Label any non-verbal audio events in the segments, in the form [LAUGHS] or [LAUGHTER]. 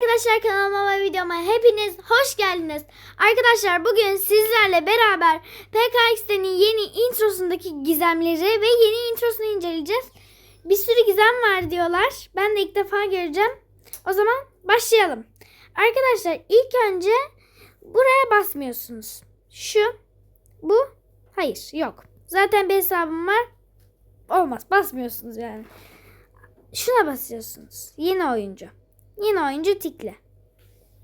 Arkadaşlar kanalıma ve videoma hepiniz hoş geldiniz. Arkadaşlar bugün sizlerle beraber PKX'nin yeni introsundaki gizemleri ve yeni introsunu inceleyeceğiz. Bir sürü gizem var diyorlar. Ben de ilk defa göreceğim. O zaman başlayalım. Arkadaşlar ilk önce buraya basmıyorsunuz. Şu, bu, hayır yok. Zaten bir hesabım var. Olmaz basmıyorsunuz yani. Şuna basıyorsunuz. Yeni oyuncu. Yeni oyuncu tikle.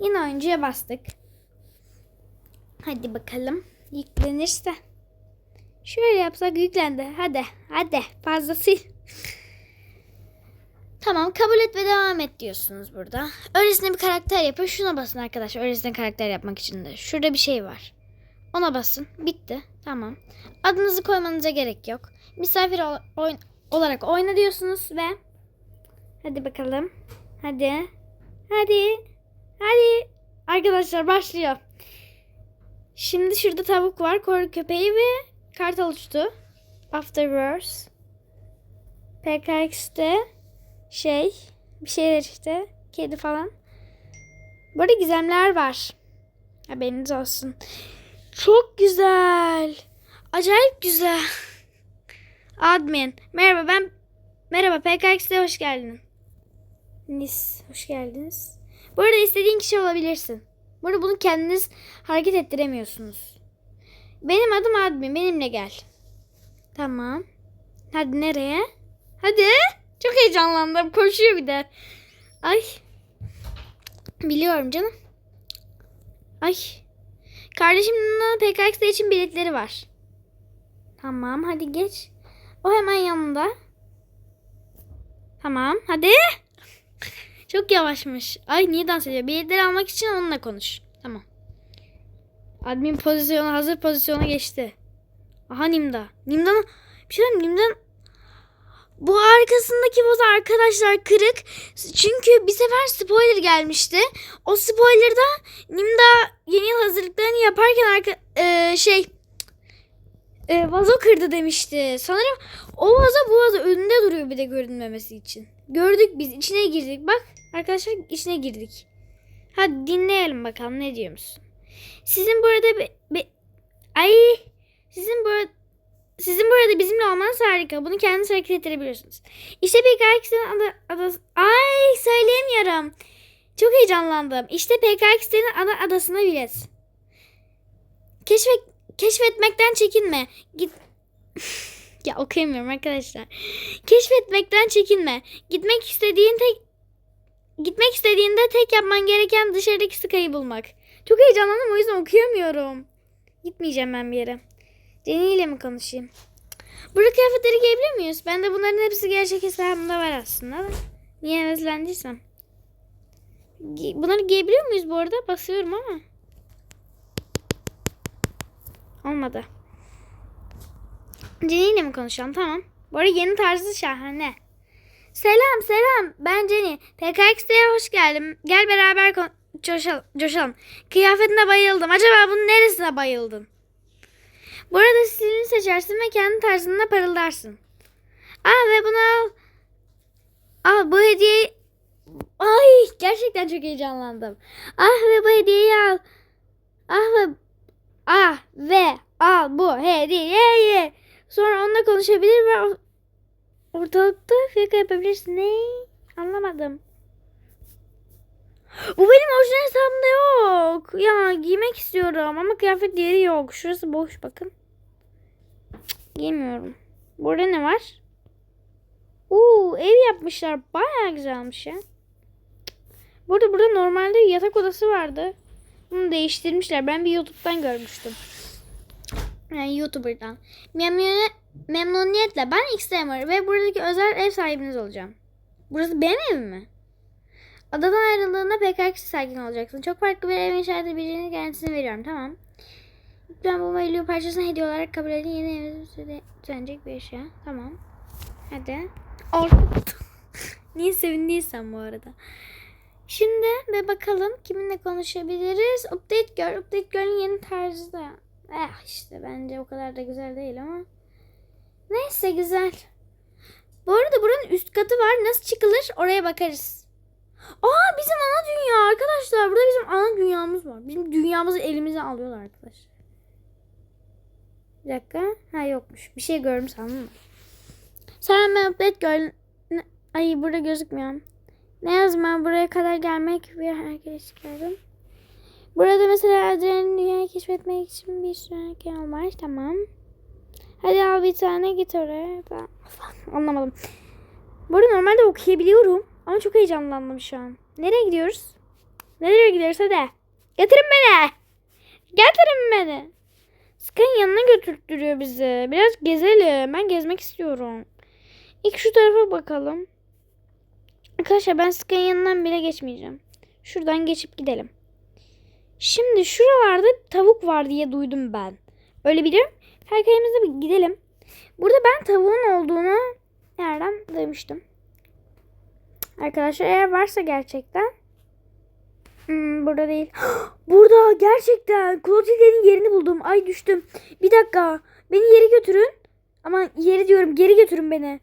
Yeni oyuncuya bastık. Hadi bakalım. Yüklenirse. Şöyle yapsak yüklendi. Hadi. Hadi. Fazla sil. Tamam kabul et ve devam et diyorsunuz burada. Öylesine bir karakter yapın. Şuna basın arkadaşlar. Öylesine karakter yapmak için de. Şurada bir şey var. Ona basın. Bitti. Tamam. Adınızı koymanıza gerek yok. Misafir ol- oyn- olarak oyna diyorsunuz ve hadi bakalım. Hadi. Hadi. Hadi. Arkadaşlar başlıyor. Şimdi şurada tavuk var. Kor köpeği ve kartal uçtu. Afterwards. PKX'te şey bir şeyler işte. Kedi falan. Böyle gizemler var. Haberiniz olsun. Çok güzel. Acayip güzel. Admin. Merhaba ben Merhaba PKX'te hoş geldin. Nis hoş geldiniz. Bu arada istediğin kişi olabilirsin. Bu arada bunu kendiniz hareket ettiremiyorsunuz. Benim adım Admin. Benimle gel. Tamam. Hadi nereye? Hadi. Çok heyecanlandım. Koşuyor bir de. Ay. Biliyorum canım. Ay. Kardeşimin PKX'de için biletleri var. Tamam hadi geç. O hemen yanında. Tamam hadi. Çok yavaşmış. Ay niye dans ediyor? Biletleri almak için onunla konuş. Tamam. Admin pozisyonu hazır pozisyona geçti. Aha Nimda. Nimda'nın bir şey Nimda'nın bu arkasındaki boz arkadaşlar kırık. Çünkü bir sefer spoiler gelmişti. O spoilerda Nimda yeni yıl hazırlıklarını yaparken arka, e, şey e, vazo kırdı demişti. Sanırım o vazo bu vazo önünde duruyor bir de görünmemesi için. Gördük biz içine girdik. Bak arkadaşlar içine girdik. Hadi dinleyelim bakalım ne diyor musun? Sizin burada be, ay sizin burada sizin burada bizimle olmanız harika. Bunu kendiniz hareket ettirebiliyorsunuz. İşte PKX'nin adı, adası... Ay söyleyemiyorum. Çok heyecanlandım. İşte PKX'nin ana adasına bilet. Keşfet, keşfetmekten çekinme. Git... [LAUGHS] ya okuyamıyorum arkadaşlar. Keşfetmekten çekinme. Gitmek istediğin tek Gitmek istediğinde tek yapman gereken dışarıdaki Sky'ı bulmak. Çok heyecanlandım o yüzden okuyamıyorum. Gitmeyeceğim ben bir yere. Jenny ile mi konuşayım? Burada kıyafetleri giyebiliyor muyuz? Ben de bunların hepsi gerçek hesabımda var aslında. da. Niye heveslendiysem. Bunları giyebiliyor muyuz bu arada? Basıyorum ama. Olmadı. Jenny mi konuşalım? Tamam. Bu arada yeni tarzı şahane. Selam selam ben Jenny. PKX'ye hoş geldim. Gel beraber kon- coşalım, coşalım. Kıyafetine bayıldım. Acaba bunun neresine bayıldın? Bu arada stilini seçersin ve kendi tarzında parıldarsın. Aa ve bunu al. Al bu hediyeyi. Ay gerçekten çok heyecanlandım. Ah ve bu hediyeyi al. Ah ve ah ve al bu hediyeyi. Sonra onunla konuşabilir ve ortalıkta fiyaka yapabilirsin. Ne? Anlamadım. Bu benim orijinal hesabımda yok. Ya giymek istiyorum ama kıyafet yeri yok. Şurası boş bakın. Giymiyorum. Burada ne var? Uuu ev yapmışlar. Baya güzelmiş ya. Burada burada normalde yatak odası vardı. Bunu değiştirmişler. Ben bir YouTube'dan görmüştüm. Yani YouTuber'dan. Memnuniyet, memnuniyetle ben Xtamer ve buradaki özel ev sahibiniz olacağım. Burası benim evim mi? Adadan ayrıldığında PKK sakin olacaksın. Çok farklı bir ev inşa edebileceğini garantisini veriyorum. Tamam. Lütfen bu mailin parçasını hediye olarak kabul edin. Yeni evinize düzenecek bir eşya. Tamam. Hadi. Oldu. [LAUGHS] Niye sevindiysen bu arada. Şimdi ve bakalım kiminle konuşabiliriz. Update Girl. Update Girl'in yeni tarzı da. Eh işte bence o kadar da güzel değil ama. Neyse güzel. Bu arada buranın üst katı var. Nasıl çıkılır oraya bakarız. Aa bizim ana dünya. dünyamızı elimize alıyorlar arkadaşlar. Bir dakika. Ha yokmuş. Bir şey gördüm sandım. Sonra gördüm. Ne- Ay burada gözükmüyor. Ne yazma buraya kadar gelmek bir herkes gördüm. Burada mesela Adrian'ın dünyayı keşfetmek için bir sürü erken var. Tamam. Hadi al bir tane git oraya. [LAUGHS] Anlamadım. Burada normalde okuyabiliyorum. Ama çok heyecanlandım şu an. Nereye gidiyoruz? Nereye gidiyoruz hadi. Getirin beni. Getirin beni. Sky'ın yanına götürttürüyor bizi. Biraz gezelim. Ben gezmek istiyorum. İlk şu tarafa bakalım. Arkadaşlar ben Sky'ın yanından bile geçmeyeceğim. Şuradan geçip gidelim. Şimdi şuralarda tavuk var diye duydum ben. Öyle biliyorum. Herkemizde bir gidelim. Burada ben tavuğun olduğunu nereden duymuştum. Arkadaşlar eğer varsa gerçekten. Hmm, burada değil. [GASPS] Burada gerçekten Clotilde'nin yerini buldum. Ay düştüm. Bir dakika. Beni yeri götürün. Ama yeri diyorum geri götürün beni.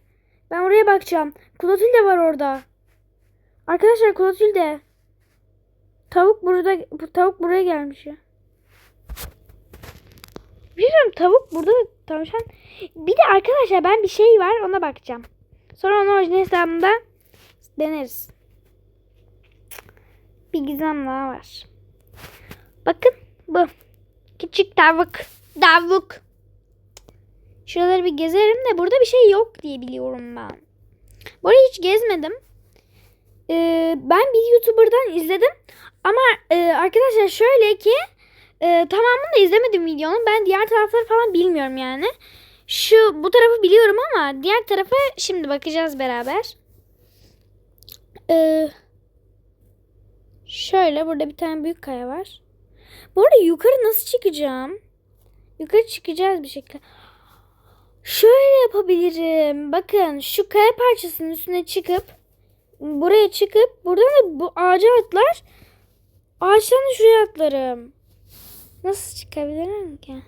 Ben oraya bakacağım. Clotilde var orada. Arkadaşlar Clotilde. Tavuk burada bu tavuk buraya gelmiş ya. Bilmiyorum tavuk burada tavşan. Bir de arkadaşlar ben bir şey var ona bakacağım. Sonra onu orijinal hesabımda deneriz. Bir gizem daha var. Bakın bu. Küçük tavuk. Tavuk. Şuraları bir gezerim de burada bir şey yok diye biliyorum ben. Bu arada hiç gezmedim. Ee, ben bir YouTuber'dan izledim. Ama e, arkadaşlar şöyle ki e, tamamını da izlemedim videonun. Ben diğer tarafları falan bilmiyorum yani. Şu bu tarafı biliyorum ama diğer tarafa şimdi bakacağız beraber. Ee, şöyle burada bir tane büyük kaya var. Bu arada yukarı nasıl çıkacağım? Yukarı çıkacağız bir şekilde. Şöyle yapabilirim. Bakın şu kaya parçasının üstüne çıkıp buraya çıkıp buradan da bu ağaca atlar. Ağaçtan şuraya atlarım. Nasıl çıkabilirim ki?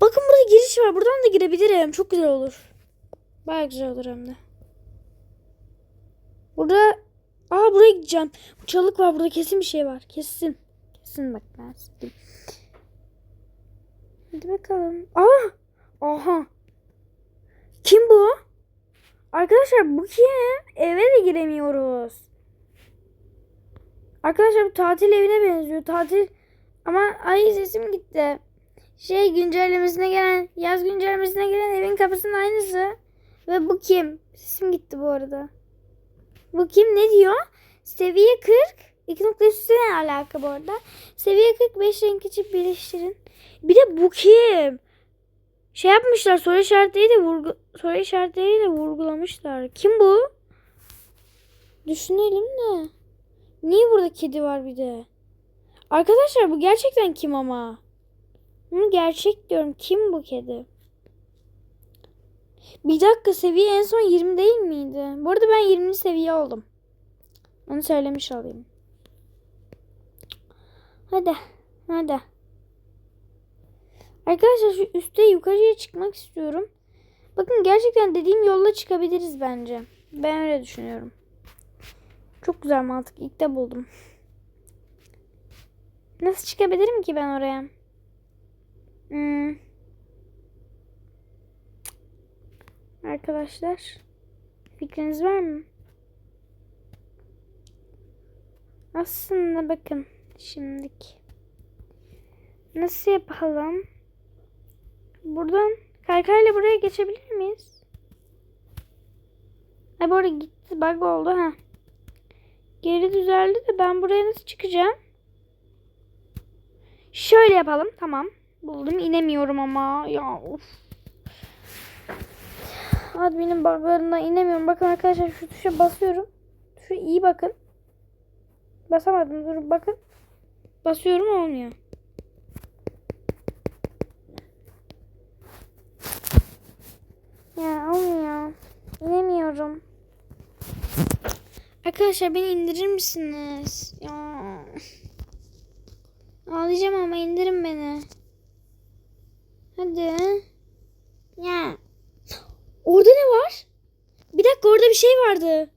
Bakın burada giriş var. Buradan da girebilirim. Çok güzel olur. Baya güzel olur hem de. Burada Aa buraya gideceğim. Çalık var burada kesin bir şey var. Kesin. Kesin bak ben. Hadi bakalım. Aa! Aha. Kim bu? Arkadaşlar bu kim? Eve de giremiyoruz. Arkadaşlar bu tatil evine benziyor. Tatil ama ay sesim gitti. Şey güncellemesine gelen, yaz güncellemesine gelen evin kapısının aynısı. Ve bu kim? Sesim gitti bu arada. Bu kim ne diyor? Seviye 40. 2 nokta üstüne alaka bu arada. Seviye 45 renk için birleştirin. Bir de bu kim? Şey yapmışlar soru işaretleriyle vurgu soru işaretleriyle vurgulamışlar. Kim bu? Düşünelim de. Niye burada kedi var bir de? Arkadaşlar bu gerçekten kim ama? Bunu gerçek diyorum. Kim bu kedi? Bir dakika seviye en son 20 değil miydi? Bu arada ben 20. seviye oldum. Onu söylemiş olayım. Hadi. Hadi. Arkadaşlar şu üste yukarıya çıkmak istiyorum. Bakın gerçekten dediğim yolla çıkabiliriz bence. Ben öyle düşünüyorum. Çok güzel mantık. İlk de buldum. Nasıl çıkabilirim ki ben oraya? Hmm. Arkadaşlar. Fikriniz var mı? Aslında bakın. Şimdilik. Nasıl yapalım? Buradan kaykayla buraya geçebilir miyiz? Ay bu arada gitti bug oldu ha. Geri düzeldi de ben buraya nasıl çıkacağım? Şöyle yapalım. Tamam. Buldum. inemiyorum ama. Ya of. Admin'in buglarından inemiyorum. Bakın arkadaşlar şu tuşa basıyorum. Tuşa iyi bakın. Basamadım. Dur bakın. Basıyorum olmuyor. Ya olmuyor. İnemiyorum. Arkadaşlar beni indirir misiniz? Ya. Ağlayacağım ama indirin beni. Hadi. Ya. Orada ne var? Bir dakika orada bir şey vardı.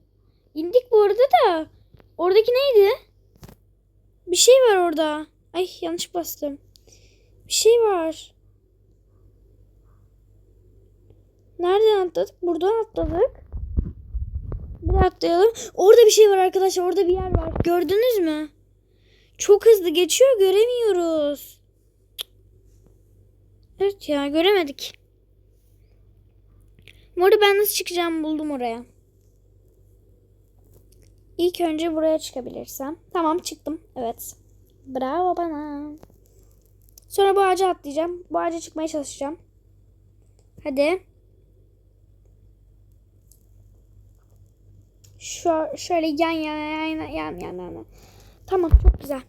İndik bu arada da. Oradaki neydi? Bir şey var orada. Ay yanlış bastım. Bir şey var. Nereden atladık? Buradan atladık. Bir atlayalım. Orada bir şey var arkadaşlar. Orada bir yer var. Gördünüz mü? Çok hızlı geçiyor. Göremiyoruz. Evet ya göremedik. Bu arada ben nasıl çıkacağımı buldum oraya. İlk önce buraya çıkabilirsem. Tamam çıktım. Evet. Bravo bana. Sonra bu ağaca atlayacağım. Bu ağaca çıkmaya çalışacağım. Hadi. Şu şöyle yan yana yan yan yan yana. Tamam çok güzel.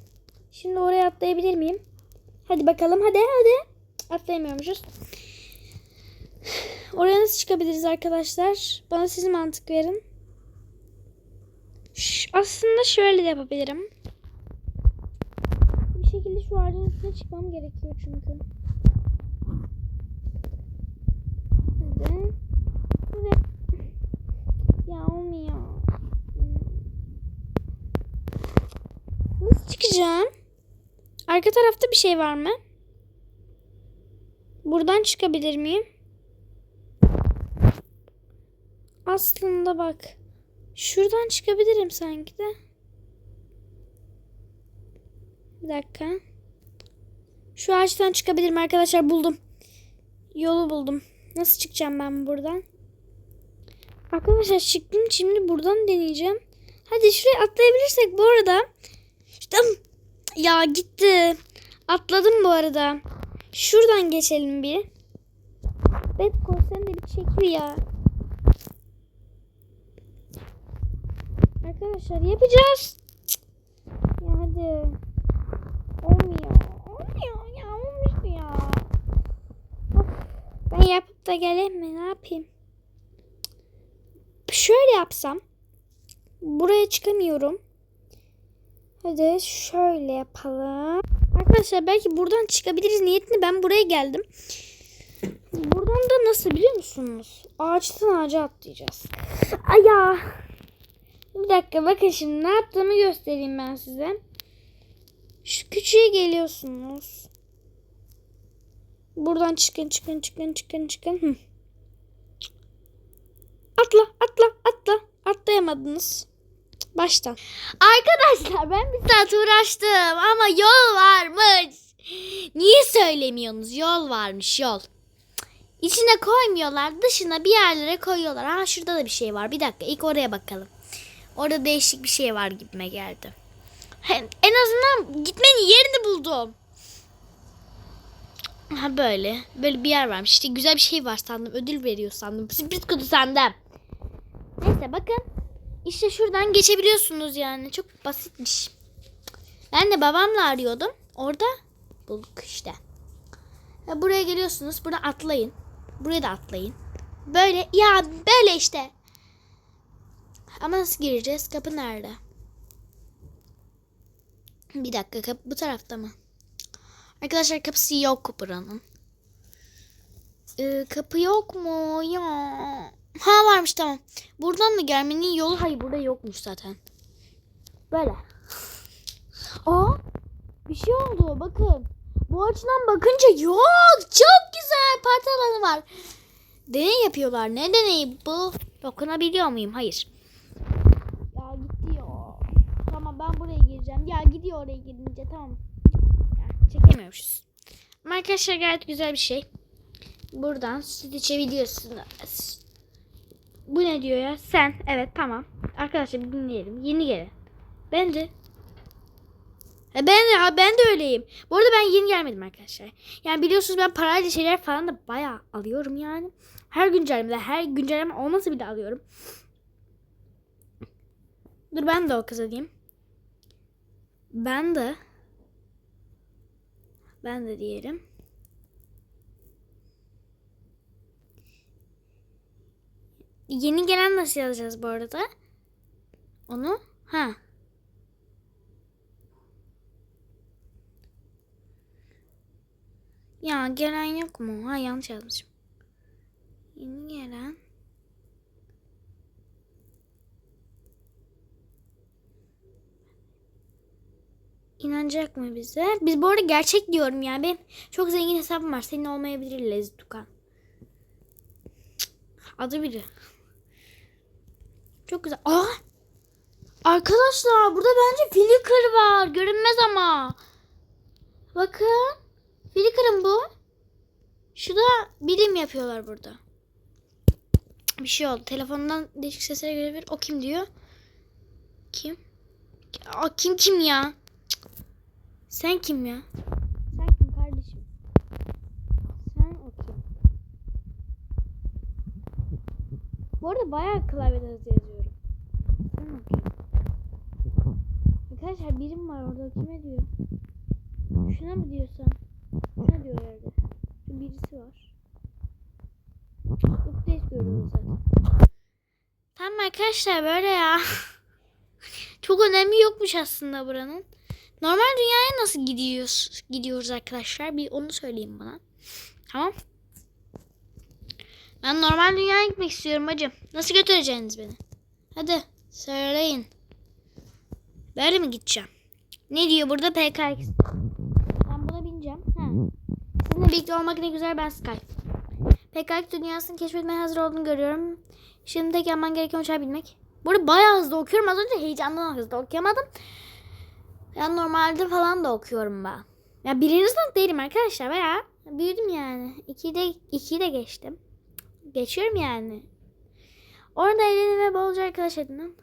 Şimdi oraya atlayabilir miyim? Hadi bakalım hadi hadi. Atlayamıyormuşuz. Oraya nasıl çıkabiliriz arkadaşlar? Bana siz mantık verin. Ş- aslında şöyle de yapabilirim. Bir şekilde şu ağacın üstüne çıkmam gerekiyor çünkü. Hadi. Hadi. Ya olmuyor. Nasıl çıkacağım? Arka tarafta bir şey var mı? Buradan çıkabilir miyim? Aslında bak. Şuradan çıkabilirim sanki de. Bir dakika. Şu ağaçtan çıkabilirim arkadaşlar buldum. Yolu buldum. Nasıl çıkacağım ben buradan? Arkadaşlar çıktım şimdi buradan deneyeceğim. Hadi şuraya atlayabilirsek bu arada. İşte ya gitti. Atladım bu arada. Şuradan geçelim bir. Betko sen de bir çekil ya. Arkadaşlar yapacağız. Ya hadi. Olmuyor. Olmuyor ya olmuştu ya. Ben yapıp da geleyim mi? Ne yapayım? Şöyle yapsam. Buraya çıkamıyorum. Hadi şöyle yapalım. Arkadaşlar belki buradan çıkabiliriz niyetini ben buraya geldim. Buradan da nasıl biliyor musunuz? Ağaçtan ağaca atlayacağız. Ay ya. Bir dakika bakın şimdi ne yaptığımı göstereyim ben size. Şu küçüğe geliyorsunuz. Buradan çıkın çıkın çıkın çıkın çıkın. Hı. Atla atla atla. Atlayamadınız. Baştan. Arkadaşlar ben bir saat uğraştım ama yol varmış. Niye söylemiyorsunuz? Yol varmış yol. İçine koymuyorlar dışına bir yerlere koyuyorlar. Ha şurada da bir şey var. Bir dakika ilk oraya bakalım. Orada değişik bir şey var gibime geldi. En azından gitmenin yerini buldum. Ha böyle. Böyle bir yer varmış. İşte güzel bir şey var sandım. Ödül veriyor sandım. Sürpriz kutu sandım. Neyse bakın. İşte şuradan geçebiliyorsunuz yani. Çok basitmiş. Ben de babamla arıyordum. Orada bulduk işte. Ya buraya geliyorsunuz. Burada atlayın. Buraya da atlayın. Böyle ya böyle işte. Ama nasıl gireceğiz? Kapı nerede? Bir dakika kapı bu tarafta mı? Arkadaşlar kapısı yok buranın. Ee, kapı yok mu? Ya. Ha varmış tamam. Buradan da gelmenin yolu hayır burada yokmuş zaten. Böyle. Aa bir şey oldu bakın. Bu açıdan bakınca yok çok güzel parti alanı var. Deney yapıyorlar. Ne deneyi bu? Dokunabiliyor muyum? Hayır. Ya gidiyor. Tamam ben buraya gireceğim. Ya gidiyor oraya girince tamam. Ya, çekemiyormuşuz. Arkadaşlar gayet güzel bir şey. Buradan süt içebiliyorsunuz. Bu ne diyor ya? Sen. Evet tamam. Arkadaşlar bir dinleyelim. Yeni gelin. Ben de. Ha, ben de, ben de öyleyim. Bu arada ben yeni gelmedim arkadaşlar. Yani biliyorsunuz ben parayla şeyler falan da bayağı alıyorum yani. Her güncellemede her güncelleme olmasa bile alıyorum. Dur ben de o kıza diyeyim. Ben de. Ben de diyelim. Yeni gelen nasıl yazacağız bu arada? Onu? Ha. Ya gelen yok mu? Ha yanlış yazmışım. Yeni gelen. İnanacak mı bize? Biz bu arada gerçek diyorum yani. Benim çok zengin hesabım var. Senin olmayabilir Lez Dukan. Cık, Adı biri. Çok güzel. Aa! Arkadaşlar burada bence Flickr var. Görünmez ama. Bakın. Flickr'ın bu. Şurada bilim yapıyorlar burada. Bir şey oldu. Telefondan değişik seslere gelebilir. O kim diyor? Kim? Aa, kim kim ya? Sen kim ya? Sen kim kardeşim? Sen o kim? Bu arada bayağı klavyede hızlı yazıyorum. Sen o kim? Arkadaşlar birim var orada. Kime diyor? Şuna mı diyorsan? Şuna diyor herhalde. Şu birisi var. Update görüyoruz zaten. Tamam arkadaşlar böyle ya. [LAUGHS] Çok önemi yokmuş aslında buranın. Normal dünyaya nasıl gidiyoruz gidiyoruz arkadaşlar? Bir onu söyleyeyim bana. Tamam. Ben normal dünyaya gitmek istiyorum hacım. Nasıl götüreceksiniz beni? Hadi söyleyin. Böyle mi gideceğim? Ne diyor burada PKX? Ben buna bineceğim. Ha. Sizinle birlikte olmak ne güzel ben Sky. PKX dünyasını keşfetmeye hazır olduğunu görüyorum. Şimdi tek yapman gereken uçağı bilmek. Burada bayağı hızlı okuyorum. Az önce heyecandan hızlı okuyamadım. Ben normalde falan da okuyorum ben. Ya birinci sınıf değilim arkadaşlar. Bayağı büyüdüm yani. İkiyi de, ikiyi de geçtim. Geçiyorum yani. Orada eğlenin ve bolca arkadaş edinin.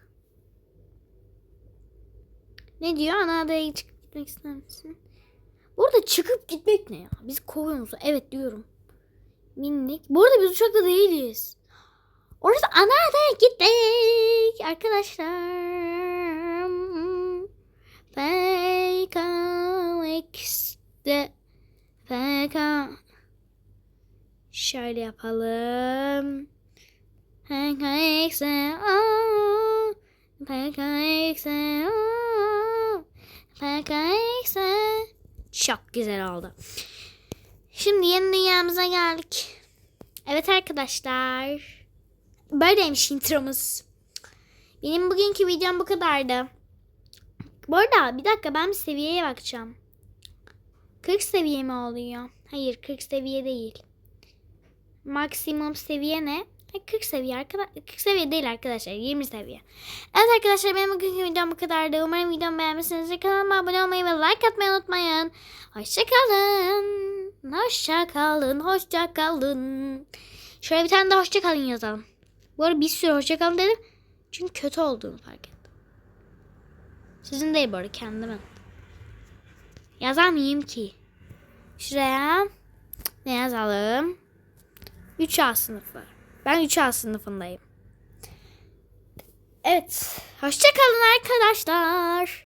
Ne diyor? Ana adaya çıkıp gitmek ister misin? Burada çıkıp gitmek ne ya? Biz kovuyor musun? Evet diyorum. Minik. Bu arada biz uçakta değiliz. Orası ana adaya gittik arkadaşlar. PKX'de PK Şöyle yapalım. PKX'e PKX'e PKX'e Çok güzel oldu. Şimdi yeni dünyamıza geldik. Evet arkadaşlar. Böyleymiş intromuz. Benim bugünkü videom bu kadardı. Bu arada bir dakika ben bir seviyeye bakacağım. 40 seviye mi oluyor? Hayır 40 seviye değil. Maksimum seviye ne? Ha, 40 seviye arkadaşlar. 40 seviye değil arkadaşlar. 20 seviye. Evet arkadaşlar benim bugünkü videom bu kadardı. Umarım videomu beğenmişsinizdir. Kanalıma abone olmayı ve like atmayı unutmayın. Hoşçakalın. Hoşçakalın. Hoşçakalın. Şöyle bir tane de hoşçakalın yazalım. Bu arada bir sürü hoşçakalın dedim. Çünkü kötü olduğunu fark ettim. Sizin değil bu arada kendimin. Yazar mıyım ki? Şuraya ne yazalım? 3A sınıfı. Ben 3A sınıfındayım. Evet. Hoşçakalın arkadaşlar.